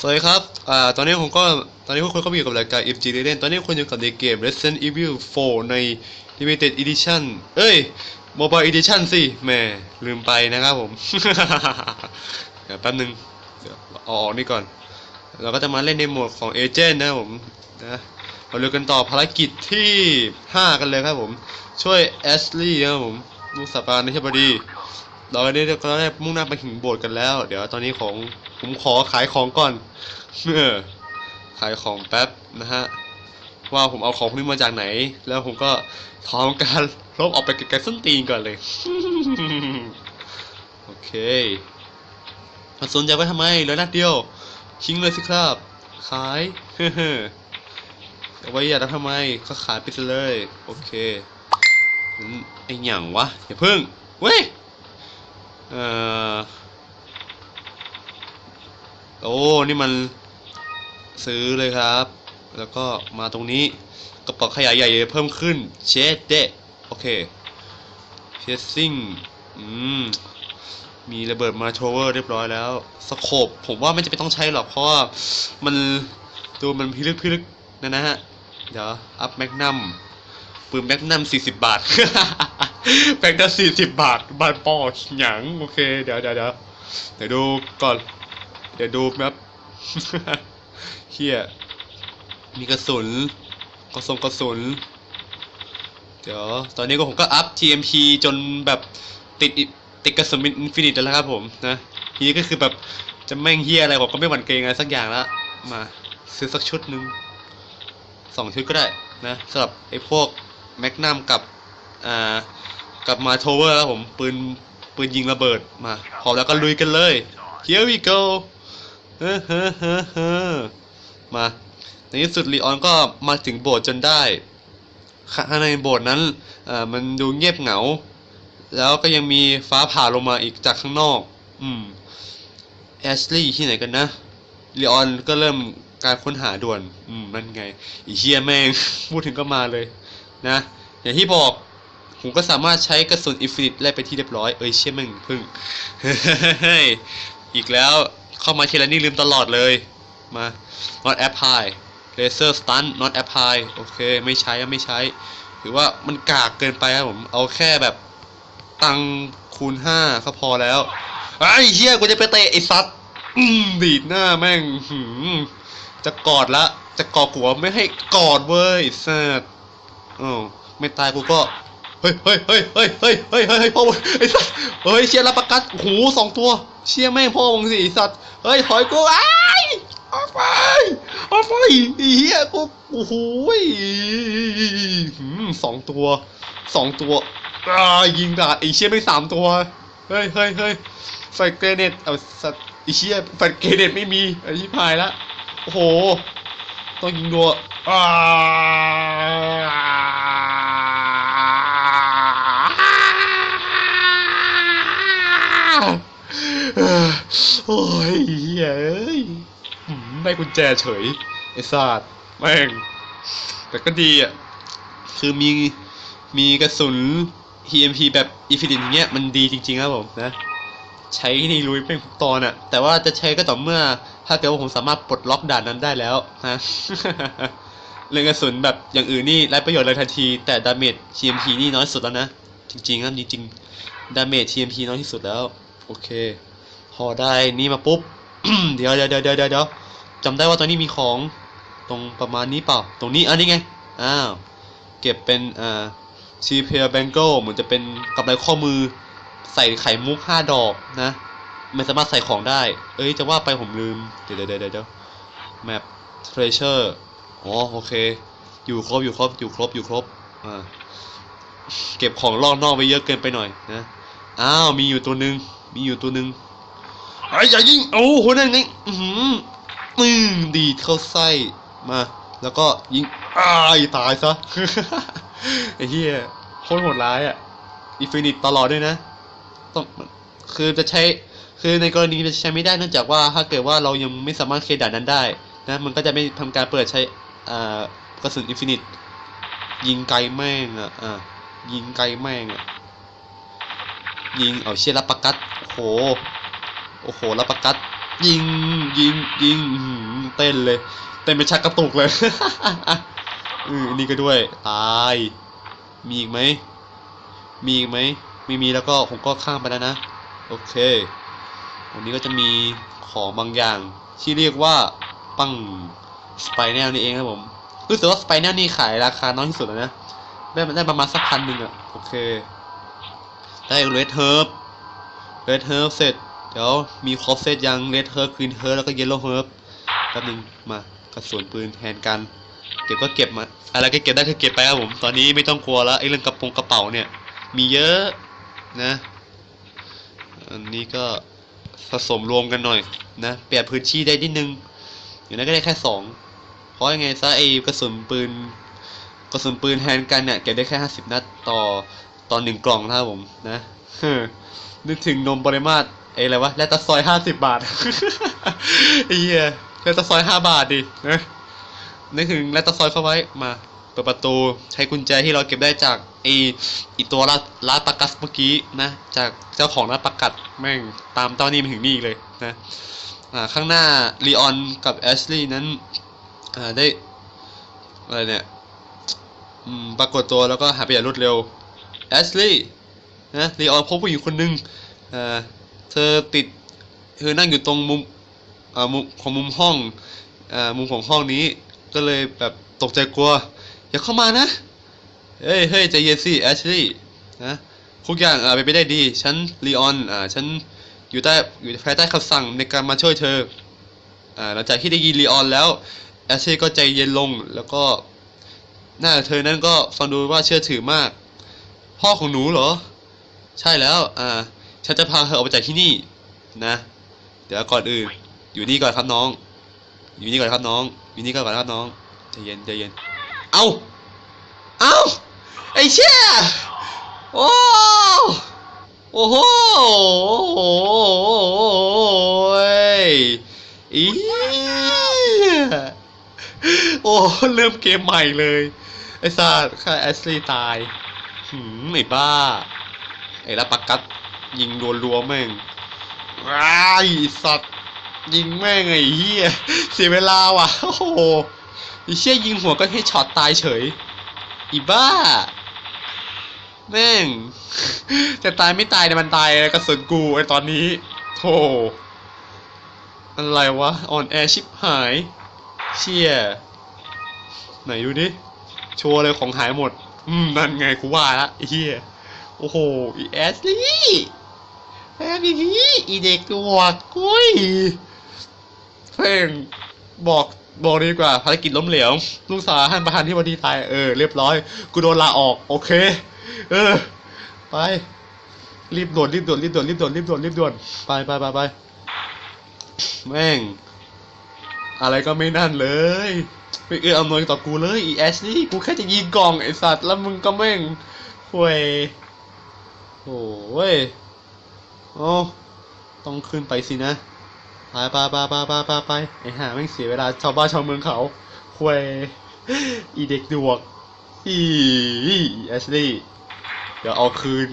สวัสดีครับ อ่า ตอนนี้ผมก็ ตอนนี้พวกคุณก็อยู่กับรายการ FG r a d e n ตอนนี้คุณอยู่กับในเกม Resident Evil 4 ใน Limited Edition เอ้ย Mobile Edition สิแหม่ลืมไปนะครับผม เดี๋ยวแป๊บนึง เดี๋ยวเอาออกนี่ก่อน เราก็จะมาเล่นในโหมดของเอเจนต์นะครับผม นะเราเร็วกันต่อภารกิจที่ 5 กันเลยครับผม ช่วยแอชลีย์นะครับผม ลูกสาวในเทพบดี เราได้ก็ได้มุ่งหน้าไปถึงโบสถ์กันแล้ว เดี๋ยวตอนนี้ของผมขอขายของก่อนเออขายของแป๊บนะฮะว่าผมเอาของพวกนี้มาจากไหน แล้วผมก็ทำการลบออกไปไกลๆส้นตีนก่อนเลย โอเคมันสนใจไว้ทำไมเหลือนัดเดียวทิ้งเลยสิครับ ขายเอาไว้อยากทำไมก็ขายไปเลย โอเคอืมไอหยังวะอย่าเพึ่งเว้ย เอ่อโอ้ นี่มันซื้อเลยครับ แล้วก็มาตรงนี้กระเป๋าขยายใหญ่เพิ่มขึ้น เชดเดโอเคเชสซิ่งอืม มีระเบิดมาโชเวอร์เรียบร้อยแล้วสโคปผมว่าไม่จะเป็นต้องใช้หรอกเพราะว่ามันดูมันพิลึกพิลึกนะนะฮะ เดี๋ยว อัพแมกนัมปืนแมกนัม40 บาท แมกนัม40บบาทบาทปอหยังโอเค เดี๋ยวเดี๋ยวเดี๋ยวเดี๋ยวดูก่อน เดี๋ยวดูแมปเฮียมีกระสุนกระสุนกระสุน เดี๋ยว ตอนนี้ก็ผมก็อัพ TMP จนแบบติดอิติดกระสุนอินฟินิตแล้วครับผมนะทีนี้ก็คือแบบจะแม่งเฮียอะไรผมก็ไม่หวั่นเกรงอะไรสักอย่างละมาซื้อสักชุดหนึ่งสองชุดก็ได้นะสำหรับไอ้พวกแมกนัมกับอ่า กับมาโทเวอร์ครับผมปืนปืนยิงระเบิดมาพร้อมแล้วก็ลุยกันเลย here we go เฮ้อเฮ้อเฮ้อเฮ้อมาในที่สุดลีออนก็มาถึงโบสถ์จนได้ข้างในโบสถ์นั้นเอ่อมันดูเงียบเหงา แล้วก็ยังมีฟ้าผ่าลงมาอีกจากข้างนอก อืมแอชลีย์ที่ไหนกันนะลีออนก็เริ่มการค้นหาด่วน อืมนั่นไงอีเฮียแม่ง พูดถึงก็มาเลย นะ อย่างที่บอก ผมก็สามารถใช้กระสุนอินฟินิตไล่ไปที่เรียบร้อย เอ้ยเชี่ยแม่งพึ่ง อีกแล้วเข้ามาเทีลนี่ลืมตลอดเลย มา not apply laser stun not apply โอเค ไม่ใช้ไม่ใช้ ถือว่ามันกากเกินไปครับผม เอาแค่แบบตังคูณห้าก็พอแล้วไอ้เหี้ยกูจะไปเตะไอ้ซัดดีดหน้าแม่งจะกอดละ จะกอดหัวไม่ให้กอดเว้ยไอ้สัสอ้าวไม่ตายกูก็ ฮ้ยเฮ้ยเฮ้ยเฮ้ยเฮ้ยเฮ้ยเฮ้ยเฮ้ยพ่อมึงไอ้สัสเฮ้ยเชียร์รับประกันหูสองตัว เชียร์แม่งพ่อมึงสิไอ้สัสเฮ้ยถอยกูไอ้ออกไปออกไปไอ้เหี้ยกูโอ้โหยหืมสองตัวสองตัวอ่ายิงดาดไอ้เชียร์ไม่สามตัวเฮ้ยเฮ้ยเฮ้ยไฟเกรเนตเอาสัตว์ไอ้เชียไฟเกรเนตไม่มีไอ้ชิบหายละโอ้โหต้องยิงดัวอ่า โอ้ยเฮ้ยหืมได้กุญแจเฉย ไอ้สัตว์แม่ง แต่ก็ดีอะ คือมี มีกระสุน TMP แบบอินฟินิตอย่างเงี้ย มันดีจริงๆครับผมนะ ใช้ในลุยเป็นทุกตอนอะแต่ว่าจะใช้ก็ต่อเมื่อ ถ้าเกิดว่าผมสามารถปลดล็อกด่านนั้นได้แล้วนะเรื่องกระสุนแบบอย่างอื่นนี่ไร้ประโยชน์เลยทันที แต่ดาเมจ TMP นี่น้อยสุดแล้วนะ จริงๆครับจริงๆดาเมจ TMP น้อยที่สุดแล้ว โอเค พอได้นี่มาปุ๊บเดี๋ยวเดี๋ยวเดี๋ยวเดี๋ยวเดี๋ยวจำได้ว่าตอนนี้มีของตรงประมาณนี้เปล่า ตรงนี้อันนี้ไง อ้าว เก็บเป็นอ่าชีเพียแบงเกิลเหมือนจะเป็นกำไรข้อมือ ใส่ไข่มุกห้าดอกนะไม่สามารถใส่ของได้ เอ้ย จะว่าไปผมลืมเดี๋ยวเดี๋ยวเดี๋ยวเดี๋ยวแมปเทรเชอร์อ๋อโอเค อยู่ครบอยู่ครบอยู่ครบอยู่ครบ อ่า เก็บของลอกนอกไปเยอะเกินไปหน่อยนะ อ้าว มีอยู่ตัวหนึ่งมีอยู่ตัวหนึ่ง ไอ้ยอย่ายิงโอ้โหนั่นไงอือหืออืมดีเข้าไส้มา แล้วก็ยิงอ้ายตายซะไอ้เหี้ยโคตรโหดร้ายอะอินฟินิตตลอดด้วยนะต้องคือจะใช้คือในกรณีจะใช้ไม่ได้เนื่องจากว่าถ้าเกิดว่าเรายังไม่สามารถเคลียร์ด่านนั้นได้นะมันก็จะไม่ทำการเปิดใช้อ่ากระสุนอินฟินิต ยิงไกลแม่งอะอะยิงไกลแม่งอะยิงเอาเชียรับประกัดโห โอ้โหรับประกัดยิงยิงยิงเต้นเลย เต้นเป็นชักกระตุกเลยอืออันนี่ก็ด้วยตาย มีอีกไหมมีอีกไหมไม่มีแล้วก็ผมก็ข้ามไปแล้วนะ โอเค วันนี้ก็จะมีของบางอย่าง ที่เรียกว่าปังสไปแนลนี่เองครับผมรู้สึกว่าสไปแนลนี่ขายราคาน้อยที่สุดแล้วนะได้ได้ประมาณสักพันหนึ่งอะโอเค ได้เรดเฮิร์บเรดเฮิร์บเสร็จ เดี๋ยวมีครบเซตยังเรดเฮิร์บกรีนเฮิร์บแล้วก็เยลโล่เฮิร์บแป๊บนึงมากระสุนปืนแทนกัน เก็บก็เก็บมา อะไรก็เก็บได้คือเก็บไปครับผม ตอนนี้ไม่ต้องกลัวแล้วไอ้เรื่องกระโปรงกระเป๋าเนี่ย มีเยอะนะ อันนี้ก็ผสมรวมกันหน่อยนะเปลี่ยนพื้นที่ได้นิดนึง อย่างนั้นก็ได้แค่สองเพราะยังไงซะไอ้กระสุนปืนกระสุนปืนแทนกันเนี่ยเก็บได้แค่ห้าสิบนัดต่อต่อหนึ่งกล่องนะครับผมนะนึกถึงนมปริมาตร ไอ้อะไรวะ แลตตาซอยห้าสิบบาทไอ้เหี้ยแลตตาซอยห้าบาทดินะนึกถึงแลตตาซอยเข้าไว้มาเปิดประตู ใช้กุญแจที่เราเก็บได้จากไอ้อีตัวร้านร้าปากัสเมื่อกี้นะ จากเจ้าของร้าปากัดแม่งตามเจ้านี่มาถึงนี่เลยนะอ่าข้างหน้าลีออนกับแอชลีย์นั้นอ่าได้อะไรเนี่ยอืมปรากฏตัวแล้วก็หายไปอย่างรวดเร็วแอชลีย์นะลีออนพบผู้หญิงคนหนึ่งอ่า เธอติดเธอนั่งอยู่ตรงมุมอ่ามุมของมุมห้องอ่ามุมของห้องนี้ ก็เลยแบบตกใจกลัว อย่าเข้ามานะเฮ้ยเฮ้ยใจเย็นสิแอชลีย์นะทุกอย่างอ่าไปไปได้ดี ฉันลีออนอ่าฉันอยู่ใต้อยู่ภายใต้คำสั่งในการมาช่วยเธออ่าหลังจากที่ได้ยินลีออนแล้วแอชลีย์ก็ใจเย็นลงแล้วก็หน้าเธอนั้นก็ฟังดูว่าเชื่อถือมาก พ่อของหนูเหรอ ใช่แล้ว อ่า ฉันจะพาเธอออกไปจากที่นี่นะ เดี๋ยวก่อนอื่น อยู่นี่ก่อนครับน้อง อยู่นี่ก่อนครับน้อง อยู่นี่ก่อนครับน้องใจเย็นใจเย็น เอาเอาไอ้เชี่ยโอ้โอ้โหโอ้ยอีเหี้ยโอ้เริ่มเกมใหม่เลย ไอ้สัตว์ค่าแอสลีย์ตายหืมไอ้บ้า ไอ้ละปักกัด ยิงรัวๆแม่งว้ายไอสัตว์ ยิงแม่งไอ้เหี้ยเสียเวลาว่ะ โอ้โหไอ้เชี่ยยิงหัวก็ให้ช็อตตายเฉย อีบ้า แม่ง จะตายไม่ตายเนี่ยมันตายเลยกระสุนกูไอ้ตอนนี้โธ่อะไรวะ อ่อนแอชิบหาย เชี่ย ไหนดูดิโชว์เลยของหายหมด อืม นั่นไงกูว่าละไอ้เฮีย โอ้โหอีแอสลี่แม่งอย่างงี้อีเด็กตัวกุ้ยเพลงบอกบอกดีกว่าภารกิจล้มเหลวลูกสาวท่านประธานที่วันดีตายเออเรียบร้อย กูโดนลาออก โอเค เออ ไปรีบด่วนรีบด่วนรีบด่วนรีบด่วนรีบด่วนรีบด่วนไปไปไปไปแม่ง อะไรก็ไม่นั่นเลยไม่เอื้ออำนวยต่อกูเลยอีแอชนี่กูแค่จะยิงกล่องไอสัตว์แล้วมึงก็แม่งห่วย โอ้ยโอ้ต้องขึ้นไปสินะไปไปไปไปไปไปไปไอห่าแม่งเสียเวลาชาวบ้านชาวเมืองเขาห่วยอีเด็กดวกอีแอชลี่เดี๋ยวเอาคืน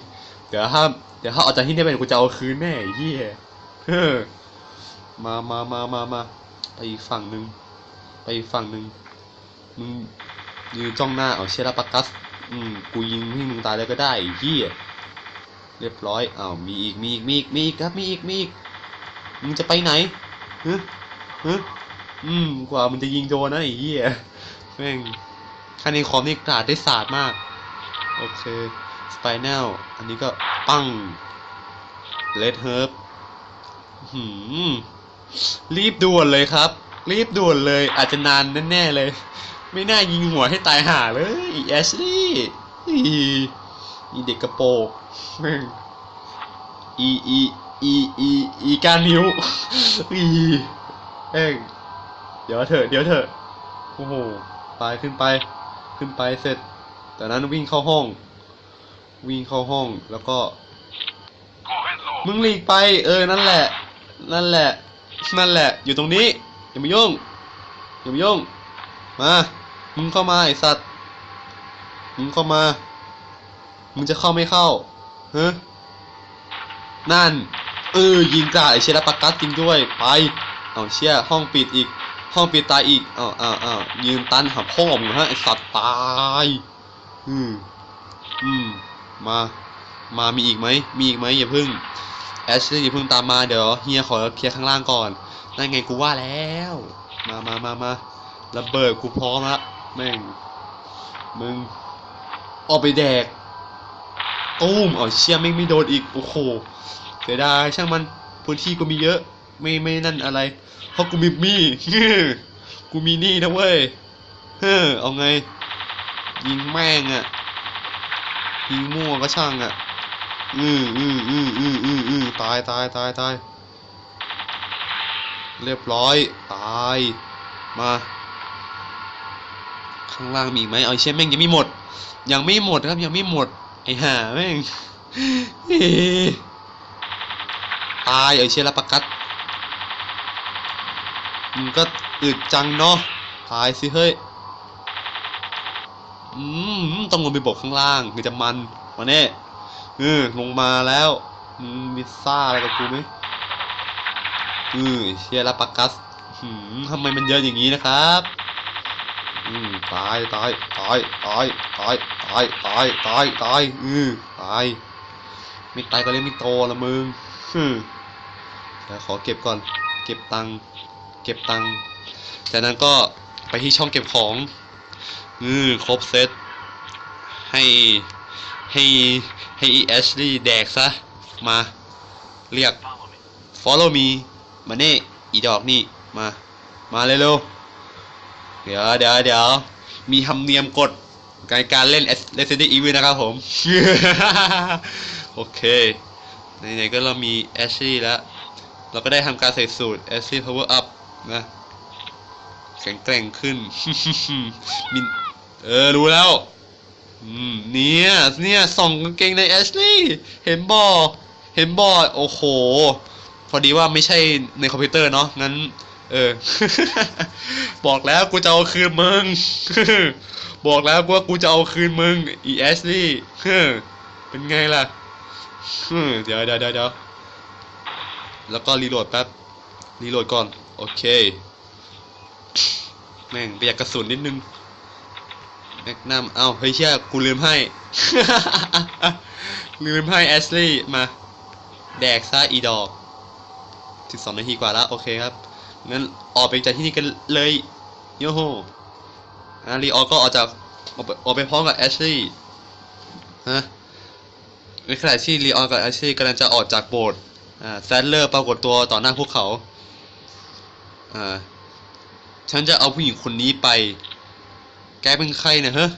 เดี๋ยวห้ามเดี๋ยวถ้าออกจากที่นี่ไปกูจะเอาคืนแน่ไอ้เหี้ยเฮ้อมามามามามาไปอีกฝั่งหนึ่งไปอีกฝั่งหนึ่งมึงยืนจ้องหน้าเอาเชลาปากัส อืมกูยิงให้มึงตายเลยก็ได้ไอ้เหี้ย เรียบร้อยอ้าวมีอีกมีอีกมีอีกมีอีกครับมีอีกมีอีกมึงจะไปไหนฮึฮึอืมกว่ามึงจะยิงโดนนะไอ้เหี้ยแม่งคันนี้คอมนี่กราดได้สาดมาก โอเคสไปแนลอันนี้ก็ปั้งเลดเฮิร์บหืมรีบด่วนเลยครับ รีบด่วนเลย อาจจะนานแน่ๆเลย ไม่น่ายิงหัวให้ตายห่าเลยแอชลี่ อีเด็กกระโปรงอีอีอีอีอีการนิ้วอีเอ้งเดี๋ยวเถอะเดี๋ยวเถอะโอ้โหไปขึ้นไป ขึ้นไปเสร็จจากนั้นวิ่งเข้าห้อง วิ่งเข้าห้องแล้วก็ มึงหลีกไป เออนั่นแหละ นั่นแหละ นั่นแหละ อยู่ตรงนี้อย่ามายุ่งอย่ามายุ่งมามึงเข้ามาไอสัตว์มึงเข้ามา มึงจะเข้าไม่เข้าเฮ้นั่น เออ ยิงกราไอเชียร์ปากัสจริงด้วย ไปเอาเชี่ยห้องปิดอีก ห้องปิดตายอีกอ้าวอ้าวอ้าวยืนตันหาพ่อมึงฮะไอสัตว์ตาย อืม อืม มา มามีอีกไหม มีอีกไหมอย่าพึ่ง แอชลี่อย่าพึ่งตามมาเดี๋ยวเฮียขอเคลียร์ข้างล่างก่อน นั่นไงกูว่าแล้ว มามามามาระเบิดกูพร้อมละแม่ง มึง ออกไปแดก ตุ้มเอาเชี่ยไม่งไม่โดนอีก โอ้โหเสียดายช่างมันพื้นที่กูมีเยอะ ไม่ไม่นั่นอะไร เพราะกูมีมีกูมีนี่นะเว้ย เฮ้อเอาไง ยิงแม่งอะ่ะยิงมั่วก็ช่างอะ่ะอืออืออืออืออืออือตายตายตายตายเรียบร้อย ตาย มา ข้างล่างมีอีกไหมเอาไอ้เช่นแม่งยังไม่หมด ยังไม่หมดครับยังไม่หมด ไอ้ห่าแม่งตายเอาไอ้เช่นลประกัดมึงก็อึดจังเนาะตายสิเฮ้ยอืมต้องลงไปบกข้างล่างถึงจะมันมาเน่เออลงมาแล้วมมีซ่าอะไรกับกูไหมเออเชียร์ลาปากัสหืมทำไมมันเยอะอย่างนี้นะครับ อืมตายตายตายตายตายตายตายตายตายอือตายไม่ตายก็เรียกไม่โตละมึงฮึเดี๋ยวขอเก็บก่อน เก็บตังค์เก็บตังค์จากนั้นก็ไปที่ช่องเก็บของ อือครบเซตให้ให้ให้อีแอชลีแดกซะ มาเรียก follow me มาเน่อีดอกนี่ มา มาเร็วๆ เดี๋ยวเดี๋ยวเดี๋ยวมีธรรมเนียมกฎการการเล่น Resident Evil นะครับผม โอเคไหนๆก็เรามีแอชลีแล้ว เราก็ได้ทำการใส่สูตร a cid Power Up นะ แข็งแกร่งขึ้นมินเออ รู้แล้ว อืม เนี่ย เนี่ย ส่องกางเกงในแอชลี่เห็นบอเห็นบอโอ้โห พอดีว่าไม่ใช่ในคอมพิวเตอร์เนาะงั้น เออ บอกแล้วกูจะเอาคืนมึง บอกแล้วว่ากูจะเอาคืนมึงอีแอชลี่เป็นไงล่ะเดี๋ยวเดี๋ยวเดี๋ยวแล้วก็รีโหลดแป๊บ รีโหลดก่อน โอเค แม่งประหยัดกระสุนนิดนึงแมกนัมเอ้าเฮ้ยเชี่ยกูลืมให้ ลืมให้แอชลีย์มา แดกซะอีดอกสิบสองนาทีกว่าแล้ว โอเคครับ งั้นออกไปจากที่นี่กันเลยโยโฮอะรีออก็ออกจากออกไปพร้อมกับแอชลีย์ฮะในขณะที่ลีออนกับแอชลีย์กำลังจะออกจากโบสถ์แซดเลอร์ปรากฏตัวต่อหน้าพวกเขาอ่าฉันจะเอาผู้หญิงคนนี้ไป แกเป็นใครนี่ยเฮ้อ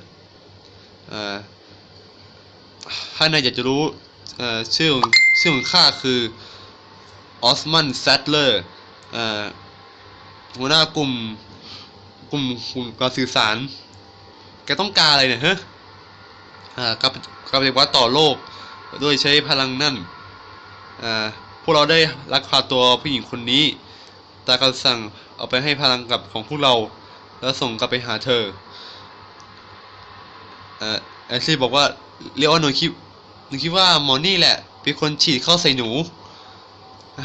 ถ้านายอยากจะรู้ชื่อชื่อของข้าคือออสมันแซดเลอร์ หัวหน้ากลุ่ม กลุ่มกลุ่มการสื่อสาร แกต้องการอะไรเนี่ยเฮ้อ่ากับกับเรียกว่าต่อโลกด้วยใช้พลังนั่นอ่าพวกเราได้ลักพาตัวผู้หญิงคนนี้ ตาคำสั่งเอาไปให้พลังกับของพวกเรา แล้วส่งกลับไปหาเธออแอนซี่บอกว่าเรียกว่าหนูคิดหนูคิดว่าหมอนี่แหละ เป็นคนฉีดเข้าใส่หนู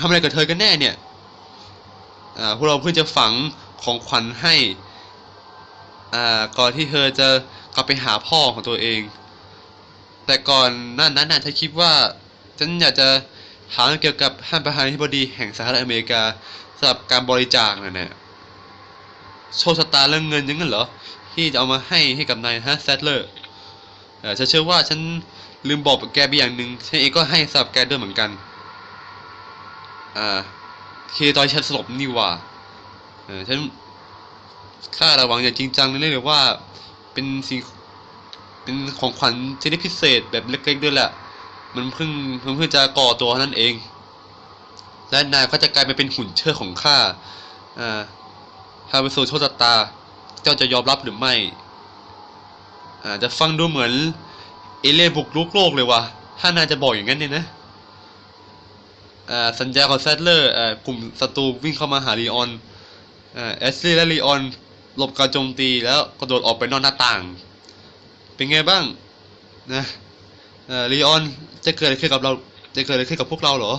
ทำอะไรกับเธอกันแน่เนี่ย พวกเราเพิ่งจะฝังของขวัญให้ก่อนที่เธอจะกลับไปหาพ่อของตัวเอง แต่ก่อนหน้านั้นน่ะฉันคิดว่าฉันอยากจะถามเกี่ยวกับท่านประธานาธิบดีแห่งสหรัฐอเมริกาสำหรับการบริจาคน่ะเนี่ยโชคชะตาเรื่องเงินยังงั้นเหรอ ที่จะเอามาให้ให้กับนายฮะแซดเลอร์ฉันเชื่อว่าฉันลืมบอกแกไปอย่างหนึ่งฉันเองก็ให้สำหรับแกด้วยเหมือนกัน อ่า คือตอนฉันสลบนี่ว่าเออฉันข้าระวังอย่างจริงจังเลยเลยว่า เป็นสิ่งเป็นของขวัญชนิดพิเศษแบบเล็กๆด้วยแหละ มันเพิ่งเพิ่งเพิ่งจะก่อตัวนั้นเอง และนายก็จะกลายไปเป็นหุ่นเชิดของข้าอ่าถ้าไปสู่โชคชะตา เจ้าจะยอมรับหรือไม่อ่าจะฟังดูเหมือนเอเลี่ยนบุกรุกโลกเลยว่ะ ถ้านายจะบอกอย่างนั้นเนี่ยนะ สัญญาของแซดเลอร์กลุ่มศัตรูวิ่งเข้ามาหาลีออนอ่าแอสลีย์และลีออนหลบการโจมตีแล้วกระโดดออกไปนอกหน้าต่าง เป็นไงบ้างนะลีออนจะเกิดอะไรขึ้นกับเราจะเกิดอะไรขึ้นกับพวกเราเหรอ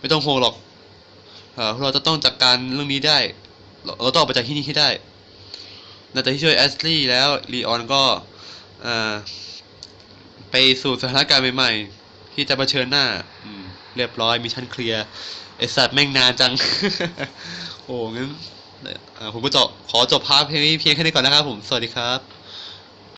ไม่ต้องห่วงหรอกเราจะต้องจัดการเรื่องนี้ได้ เราต้องออกไปจากที่นี่ให้ได้หลังจากที่ช่วยแอสลี่แล้วลีออนก็ไปสู่สถานการณ์ใหม่ ๆ ที่จะเผชิญหน้าอืม เรียบร้อยมิชชั่นเคลียร์ไอสัตว์แม่งนานจัง โอ้งั้นผมก็จบขอจบพาร์ทเพลงนี้เพียงแค่นี้ก่อนนะครับผม สวัสดีครับ